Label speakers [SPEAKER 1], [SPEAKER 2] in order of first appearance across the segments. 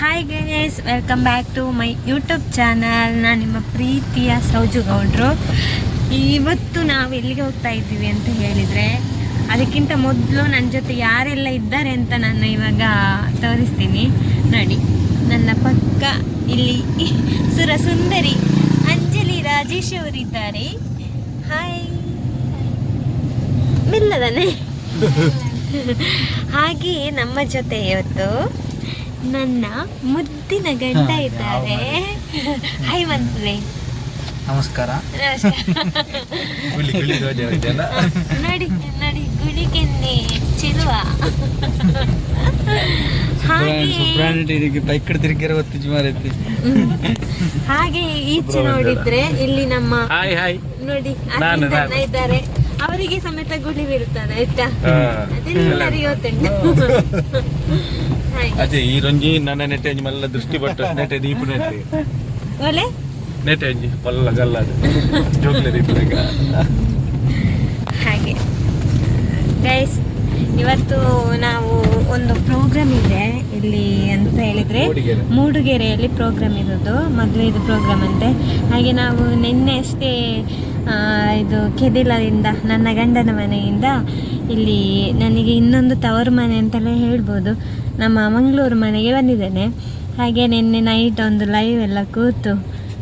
[SPEAKER 1] Hi guys welcome back to my YouTube channel ನಾನು ನಿಮ್ಮ ಪ್ರೀತಿಯ ಸೌಜು ಗೌಡ್ರು. ಇವತ್ತು ನಾವು ಎಲ್ಲಿಗೆ ಹೋಗ್ತಾ ಇದ್ದೀವಿ ಅಂತ ಹೇಳಿದರೆ ಅದಕ್ಕಿಂತ ಮೊದಲು ನನ್ನ ಜೊತೆ ಯಾರೆಲ್ಲ ಇದ್ದಾರೆ ಅಂತ ನಾನು ಇವಾಗ ತೋರಿಸ್ತೀನಿ. ನೋಡಿ ನನ್ನ ಪಕ್ಕ ಇಲ್ಲಿ ಸುರ ಸುಂದರಿ ಅಂಜಲಿ ರಾಜೇಶ್ ಅವರಿದ್ದಾರೆ. ಹಾಯ್ ಮಿಲ್ಲದನೆ ಹಾಗೆ ನಮ್ಮ ಜೊತೆ ಇವತ್ತು ನನ್ನ ಮುದ್ದಿನ ಗಂಡ ಇದ್ದಾರೆ. ಹೈ ಮಂತ್ಲೆ
[SPEAKER 2] ನಮಸ್ಕಾರ.
[SPEAKER 1] ನೋಡಿ ನೋಡಿ ಗುಳಿಗೆನ್ನೆ ಚಿಲ್ವ. ಹಾಗೆ ಈಚೆ ನೋಡಿದ್ರೆ ಇಲ್ಲಿ ನಮ್ಮ ನೋಡಿ ಇದ್ದಾರೆ. ಅವರಿಗೆ ಸಮೇತ ಗುಳಿ ಬೀರುತ್ತದೆ ಆಯ್ತಾ? ಅದೆಲ್ಲರಿಗೂ ಗೊತ್ತುಂಟು
[SPEAKER 3] ಅದೇ ಈ ರಂಜಿ ನನ್ನ ನೆಟ್ಟಂಜಿ ಮಲ್ಲ ದೃಷ್ಟಿ ಪಟ್ಟು ನೆಟ್ಟೆ ದೀಪ ನೆಟ್ಟೆ.
[SPEAKER 1] ಒಲೆ?
[SPEAKER 3] ನೆಟ್ಟಂಜಿ ಮಲ್ಲ ಗಲ್ಲದು ಜೋಕ್ಲೆ ದೀಪ
[SPEAKER 1] ಹಾಗೆ. ಗೈಸ್ ಇವತ್ತು ನಾವು ಒಂದು ಪ್ರೋಗ್ರಾಮ್ ಇದೆ ಇಲ್ಲಿ ಅಂತ ಹೇಳಿದ್ರೆ
[SPEAKER 3] ಮೂಡಿಗೆರೆ.
[SPEAKER 1] ಮೂಡುಗೆರೆಯಲ್ಲಿ ಪ್ರೋಗ್ರಾಮ್ ಇರೋದು ಮದುವೆದು ಪ್ರೋಗ್ರಾಮ್ ಅಂತೆ. ಹಾಗೆ ನಾವು ನಿನ್ನೆ ಅಷ್ಟೇ ಇದು ಕೆದಿಲದಿಂದ ನನ್ನ ಗಂಡನ ಮನೆಯಿಂದ ಇಲ್ಲಿ ನನಗೆ ಇನ್ನೊಂದು ತವರು ಮನೆ ಅಂತಲೇ ಹೇಳ್ಬೋದು. ನಮ್ಮ ಮಂಗಳೂರು ಮನೆಗೆ ಬಂದಿದ್ದೇನೆ. ಹಾಗೆ ನಿನ್ನೆ ನೈಟ್ ಒಂದು ಲೈವ್ ಎಲ್ಲ ಕೂತು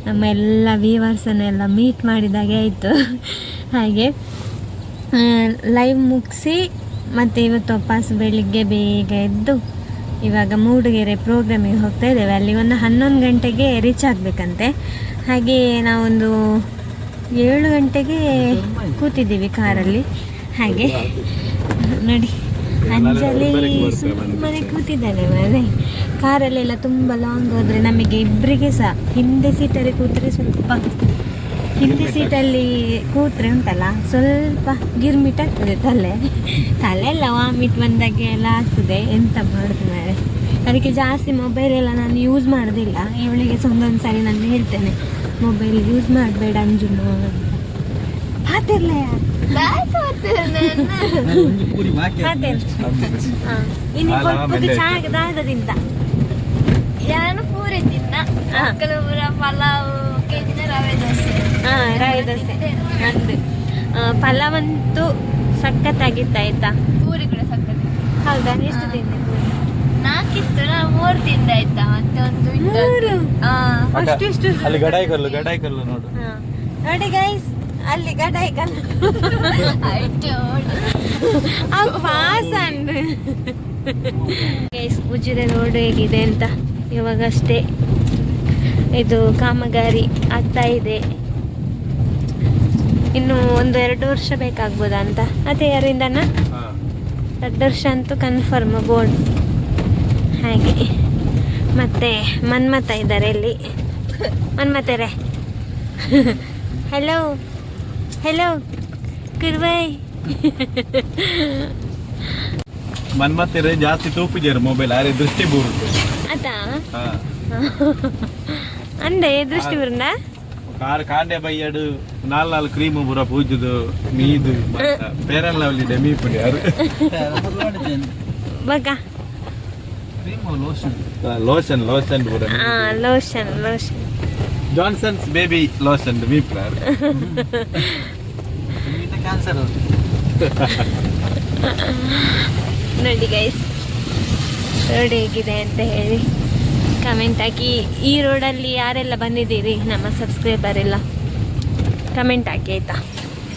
[SPEAKER 1] ನಮ್ಮ ಎಲ್ಲ ವ್ಯೂವರ್ಸನ್ನೆಲ್ಲ ಮೀಟ್ ಮಾಡಿದಾಗೆ ಆಯಿತು. ಹಾಗೆ ಲೈವ್ ಮುಗಿಸಿ ಮತ್ತು ಇವತ್ತು ವಾಪಸ್ ಬೆಳಿಗ್ಗೆ ಬೇಗ ಎದ್ದು ಇವಾಗ ಮೂಡುಗೆರೆ ಪ್ರೋಗ್ರಾಮಿಗೆ ಹೋಗ್ತಾ ಇದ್ದೇವೆ. ಅಲ್ಲಿ ಒಂದು ಹನ್ನೊಂದು ಗಂಟೆಗೆ ರೀಚ್ ಆಗಬೇಕಂತೆ. ಹಾಗೆ ನಾವೊಂದು ಏಳು ಗಂಟೆಗೆ ಕೂತಿದ್ದೀವಿ ಕಾರಲ್ಲಿ ಹಾಗೆ, ನೋಡಿ. ಅಂಜಲಿ ಸುಮ್ಮನೆ ಕೂತಿದ್ದಾನೆ ಮನೆ ಕಾರಲ್ಲೆಲ್ಲ ತುಂಬ ಲಾಂಗ್ ಹೋದರೆ ನಮಗೆ ಇಬ್ಬರಿಗೆ ಸಹ. ಹಿಂದೆ ಸೀಟಲ್ಲಿ ಕೂತ್ರೆ ಸ್ವಲ್ಪ ಹಿಂದೆ ಸೀಟಲ್ಲಿ ಕೂತ್ರೆ ಉಂಟಲ್ಲ ಸ್ವಲ್ಪ ಗಿರ್ಮಿಟ್ ಆಗ್ತದೆ ತಲೆ. ತಲೆ ಎಲ್ಲ ವಾಮಿಟ್ ಬಂದಾಗೆ ಎಲ್ಲ ಆಗ್ತದೆ. ಎಂತ ಮಾಡುದು ಮೇಲೆ ಅದಕ್ಕೆ ಜಾಸ್ತಿ ಮೊಬೈಲ್ ಎಲ್ಲ ನಾನು ಯೂಸ್ ಮಾಡೋದಿಲ್ಲ. ಇವಳಿಗೆ ಸೊಂದೊಂದು ಒಂದೊಂದು ಸಾರಿ ನಾನು ಹೇಳ್ತೇನೆ ಮೊಬೈಲ್ ಯೂಸ್ ಮಾಡಬೇಡ ಅಂಜುನು ಅಂತ.
[SPEAKER 2] ಬಾಕಿ
[SPEAKER 1] ಇನ್ನು
[SPEAKER 4] ನಾನು ಪೂರಿ ತಿನ್ನ
[SPEAKER 1] ಹಾ.
[SPEAKER 4] ಕೆಲವರ ಪಲಾವ್ ಕೆಂಜ ರವೆ ದೋಸೆ.
[SPEAKER 1] ಹಾಂ ರವೆ ದೋಸೆ. ನಂದು. ಆ, ಪಲಾವಂತೂ ಸಖತ್ತಾಗಿತ್ತು ಆಯ್ತಾ?
[SPEAKER 4] ಪೂರಿ ಕೂಡ ಸಖತ್
[SPEAKER 1] ಹೌದಾ? ಎಷ್ಟು. ತಿಂದೆ ಪೂರಿ?
[SPEAKER 4] ನಾಕಿತ್ತು ನಾನು ಮೂರು ತಿಂದ ಆಯ್ತಾ? ಮತ್ತೆ ಒಂದು ಇತ್ತು.
[SPEAKER 1] ಮೂರು
[SPEAKER 4] ಹಾ.
[SPEAKER 1] ಅಷ್ಟು ಇಷ್ಟು
[SPEAKER 3] ಅಲ್ಲಿ ಗಡಾಯಿ ಕಲ್ಲು ಗಡಾಯಿ ಕಲ್ಲು ನೋಡು.
[SPEAKER 1] ಹಾ. ನೋಡಿ ಗೈಸ್ ಅಲ್ಲಿ ಗಡಾಯಿ ಕಲ್ಲು
[SPEAKER 4] ಆಯ್ತು
[SPEAKER 1] ವಾಸನ್ ಗೈಸ್ ಉಜಿರೆ ರೋಡ್ ಹೇಗಿದೆ ಅಂತ ಇವಾಗಷ್ಟೇ ಇದು ಕಾಮಗಾರಿ ಆಗ್ತಾ ಇದೆ. ಇನ್ನು ಒಂದು ಎರಡು ವರ್ಷ ಬೇಕಾಗ್ಬೋದಾ ಅಂತ? ಅದೇ ಯಾರಿಂದನ? ಎರಡು ವರ್ಷ ಅಂತೂ ಕನ್ಫರ್ಮ್ ಬೋರ್ಡ್. ಹಾಗೆ. ಮತ್ತೆ ಮನ್ಮತ ಇದ್ದಾರೆ ಇಲ್ಲಿ. ಮನ್ಮತರೆ ಹಲೋ ಹಲೋ ಗುಡ್ ಬೈ
[SPEAKER 3] ಮನ್ಮತ್ತಿರ ಜಾಸ್ತಿ ತೂಪಿದ್ಯಾರ ಮೊಬೈಲ್ ಆರೆ ದೃಷ್ಟಿ ಬೂರುದು.
[SPEAKER 1] ಅದಾ?
[SPEAKER 3] ಹಾ.
[SPEAKER 1] ಅಂದೆ ದೃಷ್ಟಿ ಬರಂದ?
[SPEAKER 3] ಕಾರ್ ಕಾಂಡೆ ಬೈಯಡು ನಾಲ್ ನಾಲ್ ಕ್ರೀಮ್ ಬುರ ಪೂಜದು ಮೀದು ಪೇರನ್ ಲವ್ಲಿ ಮೀ ಪುಡಿ ಯಾರು
[SPEAKER 1] ಬಗ
[SPEAKER 2] ಲೋಷನ್.
[SPEAKER 3] ಲೋಷನ್ ಲೋಷನ್ ಬುರ
[SPEAKER 1] ಹಾ lotion lotion.
[SPEAKER 3] Johnson's baby lotion me ಪುರ
[SPEAKER 2] ಕ್ಯಾನ್ಸರ್
[SPEAKER 1] ನೋಡಿ ಗೈಸ್ ರೋಡ್ ಹೇಗಿದೆ ಅಂತ ಹೇಳಿ ಕಮೆಂಟ್ ಹಾಕಿ. ಈ ರೋಡಲ್ಲಿ ಯಾರೆಲ್ಲ ಬಂದಿದ್ದೀರಿ? ನಮ್ಮ ಸಬ್ಸ್ಕ್ರೈಬರ್ ಎಲ್ಲ ಕಮೆಂಟ್ ಹಾಕಿ ಆಯ್ತಾ?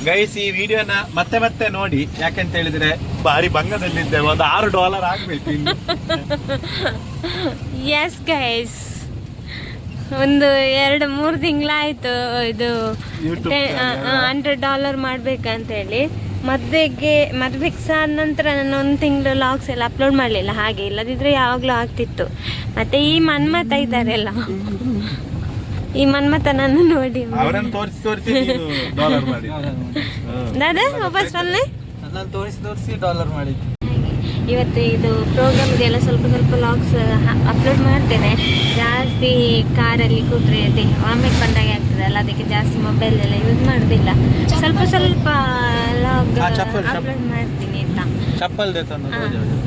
[SPEAKER 3] ಗೈಸ್ ಈ ವಿಡಿಯೋನ ಮತ್ತೆ ಮತ್ತೆ ನೋಡಿ. ಯಾಕಂತ ಹೇಳಿದ್ರೆ ಭಾರಿ ಭಂಗದಲ್ಲಿದ್ದೆ. ಒಂದು ಆರು ಡಾಲರ್ ಆಗ್ಬೇಕು
[SPEAKER 1] ಎಸ್ ಗೈಸ್ ಒಂದು ಎರಡು ಮೂರು ತಿಂಗಳಾಯ್ತು ಇದು. ಹಂಡ್ರೆಡ್ ಡಾಲರ್ ಮಾಡ್ಬೇಕಂತ ಹೇಳಿ ಮದುವೆಗೆ ಮದುವೆಗೆ ಸಹ ಆದ ನಂತರ ನಾನು ಒಂದು ತಿಂಗಳು ಲಾಗ್ಸ್ ಎಲ್ಲ ಅಪ್ಲೋಡ್ ಮಾಡಲಿಲ್ಲ ಹಾಗೆ ಇಲ್ಲದಿದ್ರೆ ಯಾವಾಗಲೂ ಆಗ್ತಿತ್ತು. ಮತ್ತೆ ಈ ಮನ್ಮತ ಇದ್ದಾರೆಲ್ಲ. ಈ ಮನ್ಮತ ನಾನು ನೋಡಿ.
[SPEAKER 3] ಅವರನ್ನು ತೋರಿಸಿ ತೋರಿಸಿ ಡಾಲರ್ ಮಾಡಿ
[SPEAKER 1] ದಾದಾ ವಾಪಸ್ ಬಂದೆ
[SPEAKER 2] ನಾನು ತೋರಿಸಿ ತೋರಿಸಿ ಡಾಲರ್ ಮಾಡಿದ್ದು.
[SPEAKER 1] ಇವತ್ತು ಇದು ಪ್ರೋಗ್ರಾಮ್ಗೆಲ್ಲ ಸ್ವಲ್ಪ ಸ್ವಲ್ಪ ಲಾಗ್ಸ್ ಅಪ್ಲೋಡ್ ಮಾಡ್ತೇನೆ. ಜಾಸ್ತಿ ಕಾರಲ್ಲಿ ಕೂತ್ರೆ ಅದೇ ವಾಮಿಟ್ ಬಂದಾಗ ಆಗ್ತದಲ್ಲ ಅದಕ್ಕೆ ಜಾಸ್ತಿ ಮೊಬೈಲ್ ಎಲ್ಲ ಯೂಸ್ ಮಾಡೋದಿಲ್ಲ. ಸ್ವಲ್ಪ ಸ್ವಲ್ಪ ಲಾಗ್
[SPEAKER 2] ಹಾ, ಚಪ್ಪಲ್, ಚಪ್ಪಲ್.
[SPEAKER 1] ಅಪ್ಲೋಡ್ ಮಾಡ್ತೀನಿ ಆಯ್ತಾ?
[SPEAKER 2] ಚಪ್ಪಲ್.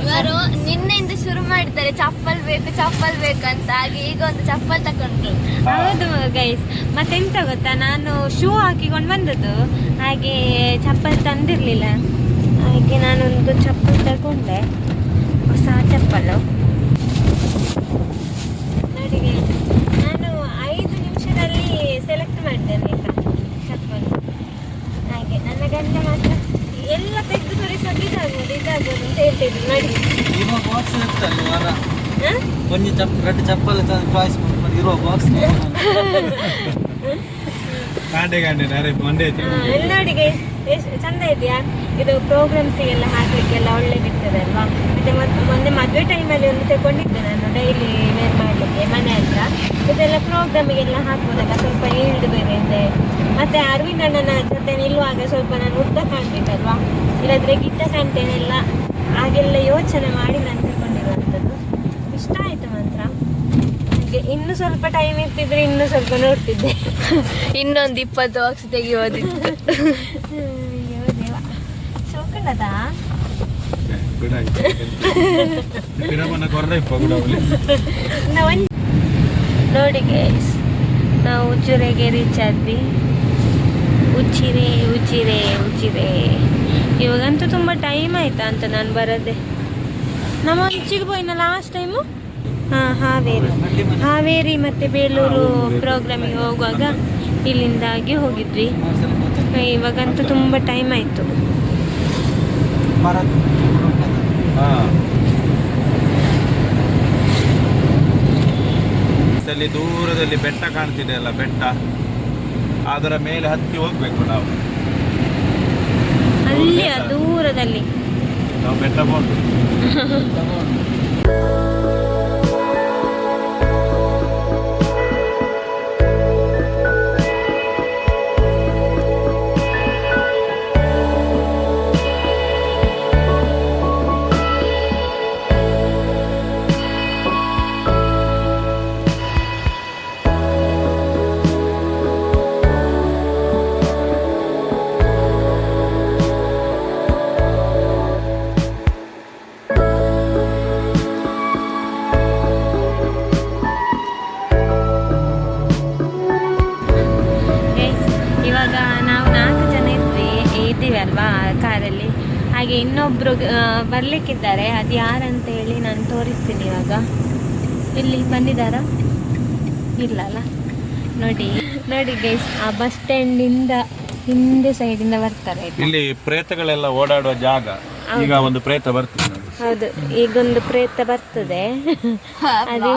[SPEAKER 4] ಇವರು ನಿನ್ನೆಯಿಂದ ಶುರು ಮಾಡಿದ್ದಾರೆ ಚಪ್ಪಲ್ ಬೇಕು ಚಪ್ಪಲ್ ಬೇಕಂತ ಹಾಗೆ ಈಗ ಒಂದು ಚಪ್ಪಲ್ ತಕೊಂಡ್ರು.
[SPEAKER 1] ಹೌದು ಗೈಸ್ ಮತ್ತೆಂತ ಗೊತ್ತಾ ನಾನು ಶೂ ಹಾಕಿಕೊಂಡು ಬಂದದ್ದು. ಹಾಗೆ ಚಪ್ಪಲ್ ತಂದಿರಲಿಲ್ಲ. ಹಾಗೆ ನಾನೊಂದು ಚಪ್ಪಲ್ ತಗೊಂಡೆ. ಹೊಸ ಚಪ್ಪಲು. ನೋಡಿ ನಾನು ಐದು ನಿಮಿಷದಲ್ಲಿ ಸೆಲೆಕ್ಟ್ ಮಾಡಿದ್ದೇನೆ ಈಗ ಚಪ್ಪಲು. ಹಾಗೆ ನನ್ನ ಗಂಡ ಮಾತ್ರ ಎಲ್ಲ ತೆಗೆದು ತೋರಿಸೋದು ಇದಾಗೋದು ಇದಾಗೋದು ಅಂತ ಹೇಳ್ತಿದ್ರು. ನೋಡಿ.
[SPEAKER 2] ಇರುವ ಬಾಕ್ಸ್ ಇರ್ತಲ್ಲ ವಾರ
[SPEAKER 1] ಹಾ?
[SPEAKER 2] ಒಂಜಿ ಚಪ್ ಎರಡು ಚಪ್ಪಲ್ ಚಾಯ್ಸ್ ಮಾಡ್ಕೊಂಡು ಇರುವ ಬಾಕ್ಸ್
[SPEAKER 3] ಕಾಂಡೆ ಕಾಂಡೆ ನಾರೆ ಮಂಡೆ
[SPEAKER 1] guys, ಎಷ್ಟು ಚಂದ ಇದೆಯಾ? ಇದು ಪ್ರೋಗ್ರಾಮ್ಸಿಗೆಲ್ಲ ಹಾಕ್ಲಿಕ್ಕೆಲ್ಲ ಒಳ್ಳೇದಿರ್ತದೆ ಅಲ್ವಾ ಮತ್ತೆ ಮತ್ತೆ ಮೊನ್ನೆ ಮದುವೆ ಅಲ್ಲಿ ಒಂದು ತಗೊಂಡಿದ್ದೆ ನಾನು ಡೈಲಿ ವೇರ್ ಮಾಡ್ಲಿಕ್ಕೆ ಮನೆ ಹತ್ರ. ಇದೆಲ್ಲ ಪ್ರೋಗ್ರಾಮಿಗೆಲ್ಲ ಹಾಕ್ಬೋದಲ್ಲ ಸ್ವಲ್ಪ ಈಲ್ಡ್ ಬೇರೆ ಇದೆ. ಮತ್ತೆ ಅರವಿಂದ್ ಅಣ್ಣನ ಜೊತೆ ನಿಲ್ಲುವಾಗ ಸ್ವಲ್ಪ ನಾನು ಉದ್ದ ಕಾಣ್ಬೇಕಲ್ವಾ ಇಲ್ಲದ್ರೆ ಗಿಟ್ಟ ಕಾಣ್ತೇನೆಲ್ಲ ಹಾಗೆಲ್ಲ ಯೋಚನೆ ಮಾಡಿ ನಾನು ತಗೊಂಡಿರುವಂಥದ್ದು ಇಷ್ಟ ಆಯ್ತು ಮಾತ್ರ ಹಾಗೆ ಇನ್ನು ಸ್ವಲ್ಪ ಟೈಮ್ ಇರ್ತಿದ್ರೆ ಇನ್ನು ಸ್ವಲ್ಪ ನೋಡ್ತಿದ್ದೆ
[SPEAKER 4] ಇನ್ನೊಂದು ಇಪ್ಪತ್ತು ಬಾಕ್ಸ್ ತೆಗಿಯೋದಿತ್ತು.
[SPEAKER 1] ನೋಡಿ ಗೈಸ್ ನಾವು ಉಚ್ಚುರೆಗೆ ರೀಚ್ ಆದ್ವಿ. ಉಚ್ಚಿರೆ ಉಚ್ಚಿರೆ ಉಚ್ಚಿರೆ. ಇವಾಗಂತೂ ತುಂಬ ಟೈಮ್ ಆಯ್ತಾ ಅಂತ ನಾನು ಬರೋದೆ. ನಮ್ಮ ಉಚ್ಚಿಗೆ ಬೋಯ್ನ ಲಾಸ್ಟ್ ಟೈಮು ಹಾಂ ಹಾವೇರಿ. ಹಾವೇರಿ ಮತ್ತು ಬೇಲೂರು ಪ್ರೋಗ್ರಾಮಿಗೆ ಹೋಗುವಾಗ ಇಲ್ಲಿಂದಾಗಿ ಹೋಗಿದ್ವಿ. ಇವಾಗಂತೂ ತುಂಬ ಟೈಮ್ ಆಯಿತು.
[SPEAKER 3] ಅಲ್ಲಿ ದೂರದಲ್ಲಿ ಬೆಟ್ಟ ಕಾಣ್ತಿದೆ ಅಲ್ಲ ಬೆಟ್ಟ? ಅದರ ಮೇಲೆ ಹತ್ತಿ ಹೋಗ್ಬೇಕು ನಾವು.
[SPEAKER 1] ಅಲ್ಲಿ ದೂರದಲ್ಲಿ.
[SPEAKER 3] ನಾವು ಬೆಟ್ಟ
[SPEAKER 1] ಹಾಗೆ ಇನ್ನೊಬ್ರು ಆ, ಬರ್ಲಿಕ್ಕಿದ್ದಾರೆ. ಅದು ಯಾರಂತ ಹೇಳಿ ನಾನು ತೋರಿಸ್ತೀನಿ ಇವಾಗ. ಇಲ್ಲಿ ಬಂದಿದ್ದಾರಾ? ಇಲ್ಲ ಅಲ್ಲ? ನೋಡಿ ನೋಡಿ ಗೈಸ್ ಆ ಬಸ್ ಸ್ಟ್ಯಾಂಡಿಂದ ಹಿಂದೆ ಸೈಡಿಂದ ಬರ್ತಾರೆ
[SPEAKER 3] ಇಲ್ಲಿ ಪ್ರೇತಗಳೆಲ್ಲ ಓಡಾಡುವ ಜಾಗ. ಈಗ ಒಂದು ಪ್ರೇತ ಬರ್ತದೆ.
[SPEAKER 1] ಹೌದು ಈಗೊಂದು ಪ್ರೇತ ಬರ್ತದೆ. ಅದು.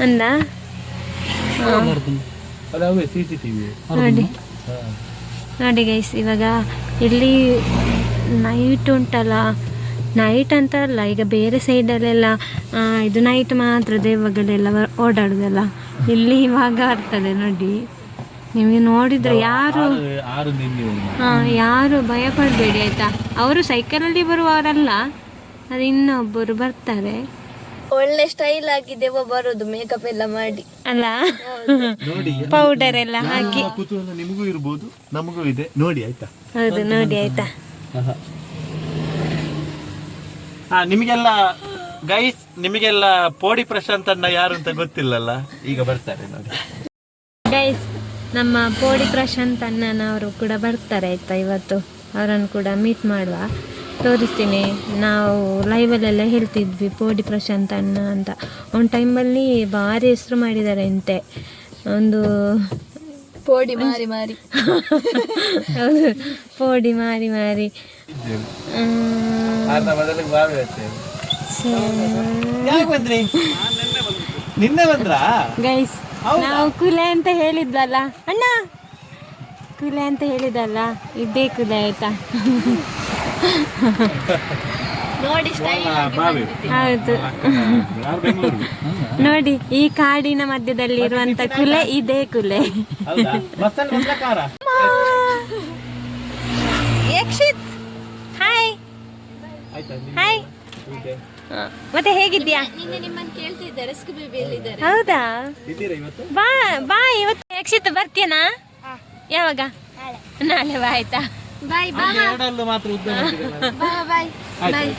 [SPEAKER 1] ಅಂದ? ನೋಡಿ. ನೋಡಿ ಗೈಸ್ ಇವಾಗ ಇಲ್ಲಿ ನೈಟ್ ಉಂಟಲ್ಲ. ನೈಟ್ ಅಂತ ಅಲ್ಲ ಈಗ ಬೇರೆ ಸೈಡಲ್ಲೆಲ್ಲ ಇದು ನೈಟ್ ಮಾತ್ರ ದೇವಗಳೆಲ್ಲ ಓಡಾಡೋದಲ್ಲ. ಇಲ್ಲಿ ಇವಾಗ ಬರ್ತದೆ ನೋಡಿ. ನಿಮಗೆ ನೋಡಿದ್ರೆ ಯಾರು ಹಾ ಯಾರು ಭಯ ಪಡಬೇಡಿ ಆಯಿತಾ? ಅವರು ಸೈಕಲಲ್ಲಿ ಬರುವವರಲ್ಲ ಅದು ಇನ್ನೊಬ್ಬರು ಬರ್ತಾರೆ.
[SPEAKER 4] ಒಳ್ಳೆ ಸ್ಟೈಲ್ ಆಗಿದೆ ದೆವ್ವ ಬರೋದು ಮೇಕಪ್ ಎಲ್ಲ ಮಾಡಿ.
[SPEAKER 1] ಅಲ್ಲ?
[SPEAKER 3] ನೋಡಿ
[SPEAKER 1] ಪೌಡರ್ ಎಲ್ಲ ಹಾಕಿ.
[SPEAKER 3] ನಮ್ಮ ಕುತೂಹಲ ನಿಮಗೂ ಇರ್ಬೋದು ನಮಗೂ ಇದೆ. ನೋಡಿ ಆಯ್ತಾ?
[SPEAKER 1] ಹೌದು ನೋಡಿ ಆಯ್ತಾ?
[SPEAKER 3] ಹಾ ನಿಮಗೆಲ್ಲ ಗೈಸ್ ನಿಮಗೆಲ್ಲ ಪೋಡಿ ಪ್ರಶಾಂತ್ ಅಣ್ಣ ಯಾರು ಅಂತ ಗೊತ್ತಿಲ್ಲಲ್ಲ? ಈಗ ಬರ್ತಾರೆ ನೋಡಿ.
[SPEAKER 1] ಗೈಸ್ ನಮ್ಮ ಪೋಡಿ ಪ್ರಶಾಂತ್ ಅಣ್ಣನವರು ಕೂಡ ಬರ್ತಾರೆ ಆಯ್ತಾ ಇವತ್ತು? ಅವರನ್ನು ಕೂಡ ಮೀಟ್ ಮಾಡುವ. ತೋರಿಸ್ತೀನಿ. ನಾವು ಲೈವಲ್ಲೆಲ್ಲ ಹೇಳ್ತಿದ್ವಿ ಪೋಡಿ ಪ್ರಶಾಂತ್ ಅಣ್ಣ ಅಂತ. ಒಂದು ಟೈಮಲ್ಲಿ ಭಾರಿ ಹೆಸರು ಮಾಡಿದ್ದಾರೆ ಅಂತೆ. ಒಂದು
[SPEAKER 4] ಪೋಡಿ ಮಾರಿ ಮಾರಿ.
[SPEAKER 1] ಹೌದು ಪೋಡಿ ಮಾರಿ ಮಾರಿ. ಗೈಸ್ ನಾವು ಕುಲೆ ಅಂತ ಹೇಳಿದ್ವಲ್ಲ. ಅಣ್ಣ ಕುಲೆ ಅಂತ ಹೇಳಿದಲ್ಲ ಇದೇ ಕುಲೆ ಆಯ್ತಾ?
[SPEAKER 4] ನೋಡಿ
[SPEAKER 1] ಹೌದು. ನೋಡಿ ಈ ಕಾಡಿನ ಮಧ್ಯದಲ್ಲಿ ಇರುವಂತ ಕುಲೆ ಇದೇ ಕುಲೆ. ಯಕ್ಷಿತ್! ಹಾಯ್ ಹಾಯ್ ಮತ್ತೆ ಹೇಗಿದ್ಯಾ ಹೌದಾ? ಬಾ ಬಾ ಇವತ್ತು. ಯಕ್ಷಿತ್ ಬರ್ತೀಯನಾ? ಯಾವಾಗ? ನಾಳೆ. ಬಾ ಆಯ್ತಾ?
[SPEAKER 4] ಬಾಯ್
[SPEAKER 3] ಎರಡಲ್ಲೂ ಮಾತ್ರ ಉದ್ದ.
[SPEAKER 4] ಬಾಯ್ ಬಾಯ್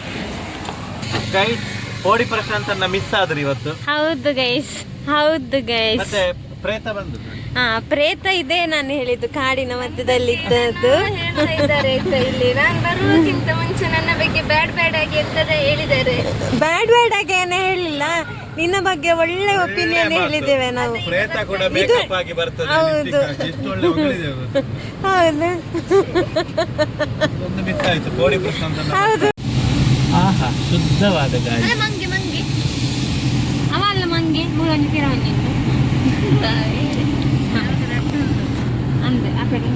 [SPEAKER 3] ಗೈಸ್ ಕೋಡಿ ಪ್ರಶಾಂತ್ ಅನ್ನ ಮಿಸ್ ಆದ್ರಿ ಇವತ್ತು?
[SPEAKER 1] ಹೌದು ಗೈಸ್ ಹೌದು ಗೈಸ್
[SPEAKER 3] ಮತ್ತೆ ಪ್ರೇತ ಬಂದು
[SPEAKER 1] ಹಾ ಪ್ರೇತ ಇದೆ ನಾನು ಹೇಳಿದ್ದು ಕಾಡಿನ ಮಧ್ಯದಲ್ಲಿ ಇದ್ದದ್ದು
[SPEAKER 4] ಇದ್ದಾರೆ ಇಲ್ಲಿ. ನಾನು ಬರುವುದಕ್ಕಿಂತ ಮುಂಚೆ ನನ್ನ ಬಗ್ಗೆ ಬ್ಯಾಡ್ ಬ್ಯಾಡ್ ಆಗಿ ಎಂತದ ಹೇಳಿದ್ದಾರೆ.
[SPEAKER 1] ಬ್ಯಾಡ್ ಬ್ಯಾಡ್ ಆಗಿ ಏನೇ ಹೇಳಿಲ್ಲ. ನಿನ್ನ ಬಗ್ಗೆ ಒಳ್ಳೆ ಒಪಿನಿಯನ್ ಹೇಳಿದ್ದೇವೆ ನಾವು.
[SPEAKER 3] ಪ್ರೇತ ಕೂಡ ಮೇಕಪ್ ಆಗಿ ಬರ್ತದೆ
[SPEAKER 1] ಹೌದು.
[SPEAKER 3] ಎಷ್ಟು ಒಳ್ಳೆ?
[SPEAKER 1] ಹೌದು.
[SPEAKER 3] ಒಂದು ಮಿಸ್ ಆಯ್ತು. ಪೋಡಿ ಪ್ರಶಾಂತನ
[SPEAKER 1] ಹೌದು.
[SPEAKER 3] ಆಹಾ ಶುದ್ಧವಾದ ಗಾಳಿ.
[SPEAKER 4] ಮಂಗಿ ಮಂಗಿ.
[SPEAKER 1] ಅವ ಅಲ್ಲ ಮಂಗೆ. ಕಿರವಣ್ಣಿ ಅಂದೆ ಆ ಕಡೆ.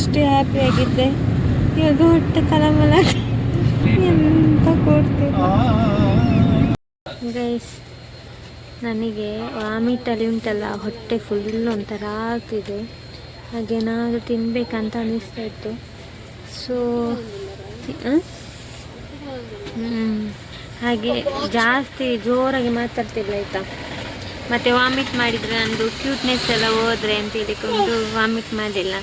[SPEAKER 1] ಎಷ್ಟು ಹ್ಯಾಪಿ ಆಗಿದ್ದೆ ಇವಾಗ ಹೊಟ್ಟೆ ತಲಮಲ ಎಂತ ಕೊಡ್ತೀನಿ ಗೈಸ್ ನನಗೆ ವಾಮಿಟಲ್ಲಿ ಉಂಟಲ್ಲ, ಹೊಟ್ಟೆ ಫುಲ್ ಒಂಥರ ಆಗ್ತಿದೆ. ಹಾಗೆ ನಾನು ತಿನ್ಬೇಕಂತ ಅನಿಸ್ತಾ ಇತ್ತು. ಸೊ ಹಾಗೆ ಜಾಸ್ತಿ ಜೋರಾಗಿ ಮಾತಾಡ್ತಿಲ್ಲ ಆಯಿತಾ? ಮತ್ತು ವಾಮಿಟ್ ಮಾಡಿದ್ರೆ ನಂದು ಕ್ಯೂಟ್ನೆಸ್ ಎಲ್ಲ ಹೋದ್ರೆ ಅಂತ ಹೇಳಿಕೊಂಡು ವಾಮಿಟ್ ಮಾಡಿಲ್ಲ.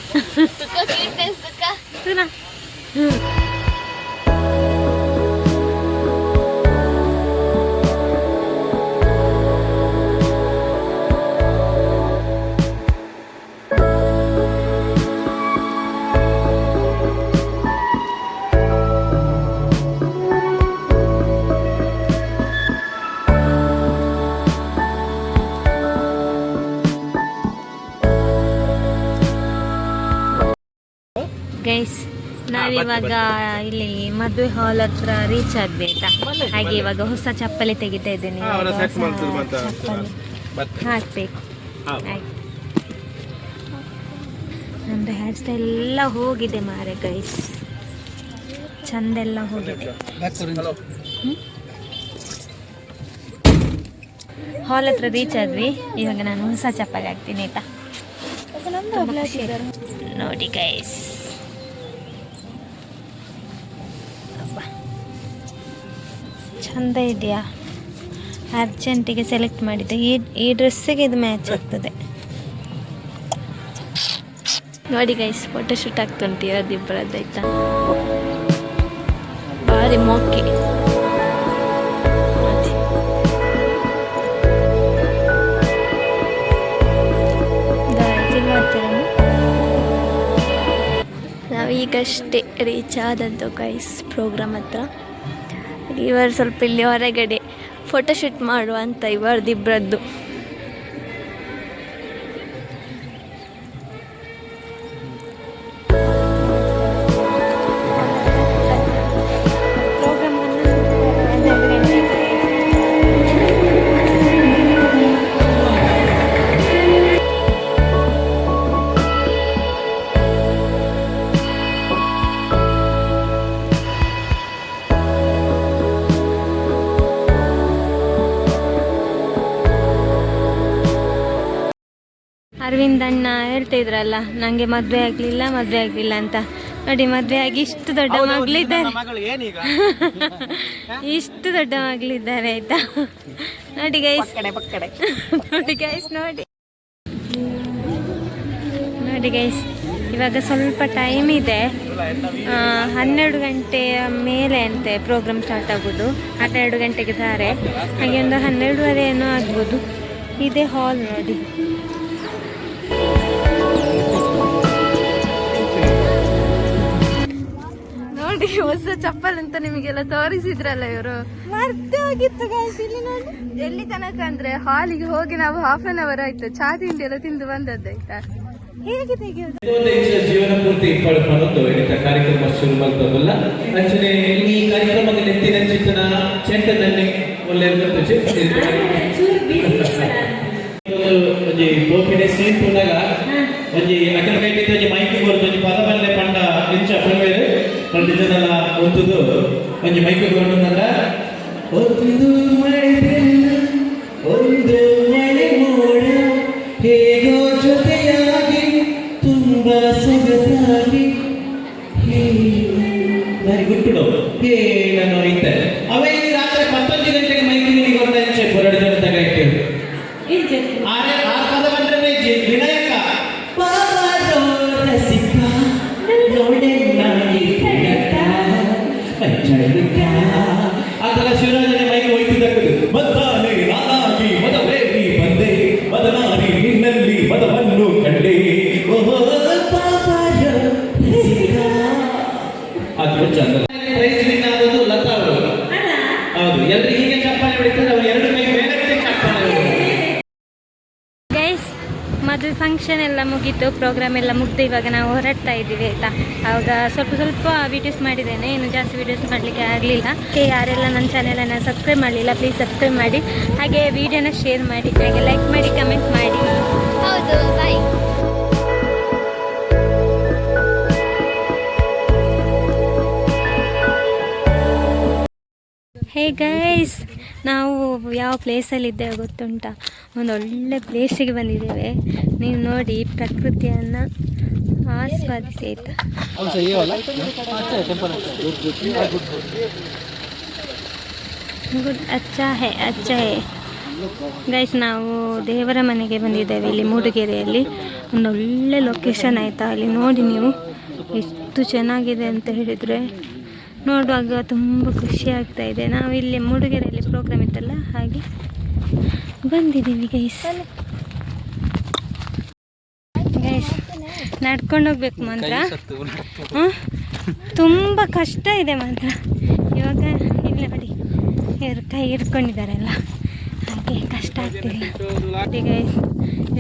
[SPEAKER 1] ಗೈಸ್ ನಾವಿವಾಗ ಇಲ್ಲಿ ಮದುವೆ ಹಾಲ್ ಹತ್ರ ರೀಚ್ ಆದ್ವಿ ಆಯ್ತಾ ಹಾಗೆ ಇವಾಗ ಹೊಸ ಚಪ್ಪಲಿ ತೆಗಿತಾ ಇದ್ದೇನೆ. ಹಾಕ್ಬೇಕು. ನಂದು ಹೇರ್ ಸ್ಟೈಲ್ ಎಲ್ಲ ಹೋಗಿದೆ ಮಾರೆ ಗೈಸ್ ಚಂದೆಲ್ಲ ಹೋಗಿದೆ. ಹಾಲ್ ಹತ್ರ ರೀಚ್ ಆದ್ವಿ. ಇವಾಗ ನಾನು ಹೊಸ ಚಪ್ಪಲಿ ಹಾಕ್ತೀನಿ ಆಯ್ತಾ? ನೋಡಿ ಗೈಸ್ ಚಂದ ಇದೆಯಾ? ಅರ್ಜೆಂಟಿಗೆ ಸೆಲೆಕ್ಟ್ ಮಾಡಿದ್ದೆ. ಈ ಈ ಡ್ರೆಸ್ಸಿಗೆ ಇದು ಮ್ಯಾಚ್ ಆಗ್ತದೆ. ನೋಡಿ ಗೈಸ್ ಫೋಟೋ ಶೂಟ್ ಆಗ್ತುಂಟು ಇರೋದಿಬ್ಬರದ್ದು ಆಯ್ತಾ? ಭಾರಿ ಮಾಡ್ತೀರಾ ನಾವೀಗಷ್ಟೇ ರೀಚ್ ಆದದ್ದು ಗೈಸ್ ಪ್ರೋಗ್ರಾಮ್ ಹತ್ರ. ಇವರು ಸ್ವಲ್ಪ ಇಲ್ಲಿ ಹೊರಗಡೆ ಫೋಟೋಶೂಟ್ ಮಾಡುವ ಅಂತ ಇವರದಿಬ್ಬರದ್ದು ಅಣ್ಣ ಹೇಳ್ತಾ ಇದ್ರಲ್ಲ ನನಗೆ ಮದುವೆ ಆಗಲಿಲ್ಲ ಮದುವೆ ಆಗಲಿಲ್ಲ ಅಂತ. ನೋಡಿ ಮದುವೆ ಆಗಿ ಇಷ್ಟು ದೊಡ್ಡ ಮಗಳಿದ್ದಾರೆ. ಇಷ್ಟು ದೊಡ್ಡ ಮಗಳಿದ್ದಾರೆ ಆಯ್ತಾ? ನೋಡಿ ಗೈಸ್ ನೋಡಿ ಗೈಸ್ ನೋಡಿ. ನೋಡಿ ಗೈಸ್ ಇವಾಗ ಸ್ವಲ್ಪ ಟೈಮ್ ಇದೆ. ಹನ್ನೆರಡು ಗಂಟೆಯ ಮೇಲೆ ಅಂತೆ ಪ್ರೋಗ್ರಾಮ್ ಸ್ಟಾರ್ಟ್ ಆಗೋದು. ಹನ್ನೆರಡು ಗಂಟೆಗೆ ತಾರೆ ಹಾಗೆ ಒಂದು ಹನ್ನೆರಡುವರೆ ಏನೋ ಆಗ್ಬೋದು. ಇದೇ ಹಾಲ್ ನೋಡಿ.
[SPEAKER 4] ಹೊಸ ಚಪ್ಪಲ್ ಅಂತ ನಿಮಗೆಲ್ಲ ತೋರಿಸಿದ್ರಲ್ಲ ಇವರು.
[SPEAKER 1] ಇಲ್ಲಿ ನೋಡಿ.
[SPEAKER 4] ಎಲ್ಲಿ ತನಕ ಅಂದ್ರೆ ಹಾಲಿಗೆ ಹೋಗಿ ನಾವು ಹಾಫ್ ಅನ್ ಅವರ್ ಆಯ್ತು. ಚಾ ತಿಂಡಿ ಎಲ್ಲ ತಿಂದು ಬಂದದ್ದಾಯ್ತಾ
[SPEAKER 1] ಹೇಗೆ ತೆಗೆಯೋದು?
[SPEAKER 5] ದೇಶ ಜೀವನ ಪೂರ್ತಿ ಪಡ್ಕೊಂಡು ಇಂಥ ಕಾರ್ಯಕ್ರಮ ಶುರು ಮಾಡ್ತದಲ್ಲ ಅಂಚನೆ ಈ ಕಾರ್ಯಕ್ರಮದ ನೆತ್ತಿನ ಚಿತ್ರ ಚೆಂಟದಲ್ಲಿ ಒಳ್ಳೆ entendimento e
[SPEAKER 1] do ಮದುವೆ ಫಂಕ್ಷನ್ ಎಲ್ಲ ಮುಗೀತು ಪ್ರೋಗ್ರಾಮ್ ಎಲ್ಲ ಮುಗ್ದು ಇವಾಗ ನಾವು ಹೊರಡ್ತಾ ಇದ್ದೀವಿ ಆಯಿತಾ? ಆವಾಗ ಸ್ವಲ್ಪ ಸ್ವಲ್ಪ ವೀಡಿಯೋಸ್ ಮಾಡಿದ್ದೇನೆ ಇನ್ನು ಜಾಸ್ತಿ ವೀಡಿಯೋಸ್ ಮಾಡಲಿಕ್ಕೆ ಆಗಲಿಲ್ಲ. ಯಾರೆಲ್ಲ ನನ್ನ ಚಾನೆಲನ್ನು ಸಬ್ಸ್ಕ್ರೈಬ್ ಮಾಡಲಿಲ್ಲ ಪ್ಲೀಸ್ ಸಬ್ಸ್ಕ್ರೈಬ್ ಮಾಡಿ. ಹಾಗೆ ವಿಡಿಯೋನ ಶೇರ್ ಮಾಡಿ ಹಾಗೆ ಲೈಕ್ ಮಾಡಿ ಕಮೆಂಟ್ ಮಾಡಿ.
[SPEAKER 4] ಹೌದು ಬಾಯ್
[SPEAKER 1] ಹೇ ಗೈಸ್ ನಾವು ಯಾವ ಗೊತ್ತುಂಟಾ? ಒಂದು ಒಳ್ಳೆ ಪ್ಲೇಸಿಗೆ ಬಂದಿದ್ದೇವೆ. ನೀವು ನೋಡಿ ಪ್ರಕೃತಿಯನ್ನು ಆಸ್ವಾದಿಸಿ ಆಯ್ತಾ ಗುಡ್ ಅಚ್ಚ ಹೇ ಹೇ ಗೈಸ್ ನಾವು ದೇವರ ಮನೆಗೆ ಬಂದಿದ್ದೇವೆ ಇಲ್ಲಿ ಮೂಡಿಗೆರೆಯಲ್ಲಿ. ಒಂದು ಒಳ್ಳೆ ಲೊಕೇಶನ್ ಆಯಿತಾ? ಅಲ್ಲಿ ನೋಡಿ ನೀವು ಎಷ್ಟು ಚೆನ್ನಾಗಿದೆ ಅಂತ ಹೇಳಿದರೆ ನೋಡುವಾಗ ತುಂಬ ಖುಷಿ ಆಗ್ತಾ ಇದೆ. ನಾವು ಇಲ್ಲಿ ಮೂಡಿಗೆರೆಯಲ್ಲಿ ಪ್ರೋಗ್ರಾಮ್ ಇತ್ತಲ್ಲ, ಹಾಗೆ ಬಂದಿದ್ದೀವಿ ಗೈಸ್ ಗೈಸ್ ನಡ್ಕೊಂಡು ಹೋಗ್ಬೇಕು ಮಾತ್ರ. ಹಾಂ ತುಂಬ ಕಷ್ಟ ಇದೆ ಮಾತ್ರ. ಇವಾಗ ಇಲ್ಲಿ ನೋಡಿ ಇವ್ರ ಕೈ ಹಿಡ್ಕೊಂಡಿದ್ದಾರಲ್ಲ ಹಾಗೆ ಕಷ್ಟ ಆಗ್ತಿಲ್ಲ ಗೈಸ್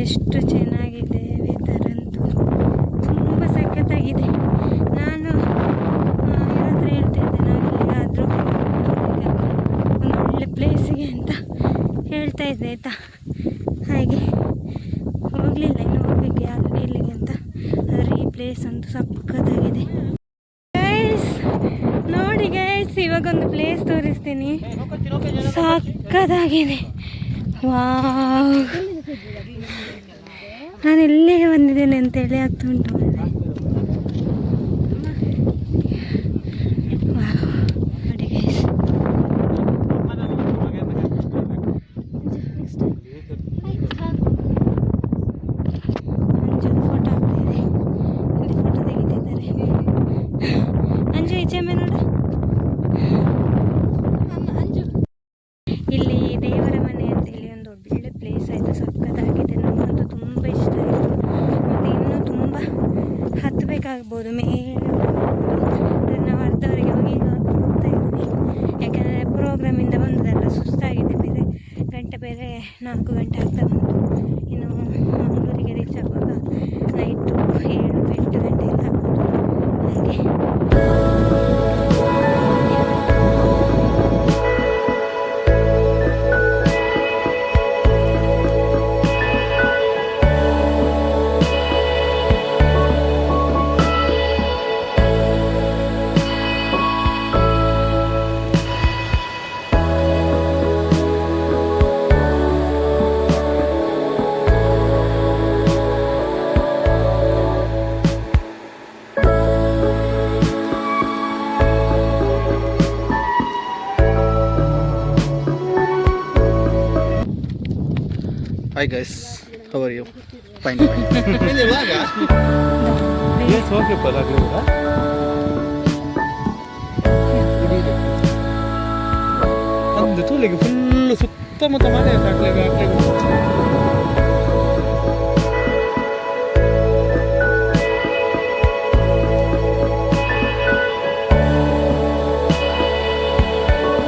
[SPEAKER 1] ಎಷ್ಟು ಚೆನ್ನಾಗಿದೆ ವೆದರ್ ಅಂತೂ ತುಂಬ ಸಖತ್ತಾಗಿದೆ ನಾನು ಆ, ಇವ್ರ ಹತ್ರ ಹೇಳ್ತಾ ಇದ್ದೆ ನಾವೆಲ್ಲಿಗಾದರೂ ಒಂದು ಒಳ್ಳೆ ಪ್ಲೇಸಿಗೆ ಅಂತ ಹೇಳ್ತಾ ಇದ್ದೆ ಆಯಿತಾ? ಹಾಗೆ. ಹೋಗಲಿಲ್ಲ ಇನ್ನು ಹೋಗ್ಬೇಕು ಯಾರು ಇಲ್ಲಿಗೆ ಅಂತ. ಆದರೆ ಈ ಪ್ಲೇಸ್ ಅಂತೂ ಸಖತ್ತಾಗಿದೆ. ಗೈಸ್ ನೋಡಿ ಗೈಸ್ ಇವಾಗ ಒಂದು ಪ್ಲೇಸ್ ತೋರಿಸ್ತೀನಿ. ಸಕ್ಕತ್ತಾಗಿದೆ ವಾ ನಾನು ಎಲ್ಲಿಗೆ ಬಂದಿದ್ದೇನೆ ಅಂತೇಳಿ ಆಗ್ತಾ ಉಂಟು ಮಾರ್ರೆ. ವಾವ್ ನೋಡಿ ಗೈಸ್ ಅಂಜು ಫೋಟೋ ಹಾಕ್ತಿದೆ ಇಲ್ಲಿ ಫೋಟೋ ತೆಗಿತಿದ್ದಾರೆ ಅಂಜು ಈಚೆ ಮೇಲೆ ನೋಡು ಅಮ್ಮ ಅಂಜು ಇಲ್ಲಿ ದೇವರ ಮನೆ ಅಂತ ಹೇಳಿ ಒಂದು ಒಳ್ಳೆ ಪ್ಲೇಸ್ ಆಯಿತು ಸಖತ್ತಾಗಿದೆ ನನಗಂತೂ ತುಂಬ ಇಷ್ಟ ಆಯಿತು ಮತ್ತು ಇನ್ನೂ ತುಂಬ ಹತ್ತಬೇಕಾಗ್ಬೋದು ಮೇಲೆ ಆದ್ರೆ ನಾವು ಅರ್ಧವರೆಗೆ ಹೋಗಿ ಈಗ ಹೋಗ್ತಾ ಇದ್ವಿ ಯಾಕಂದರೆ ಬಂದದಲ್ಲ ಸುಸ್ತಾಗಿದೆ. ಬೇರೆ ಗಂಟೆ ಬೇರೆ ನಾಲ್ಕು ಗಂಟೆ ಆಗ್ತಾ ಬಂತು. ಇನ್ನು ಮಂಗಳೂರಿಗೆ ರೀಚ್ ಆಗುವಾಗ
[SPEAKER 2] hi guys how are you fine ಒಂದು ತೂಲಿಗೆ ಫುಲ್ ಸುತ್ತಮುತ್ತ ಮನೆ ಹಾಕ್ಲಿಕ್ಕೆ ಹಾಕ್ಲಿಕ್ಕೆ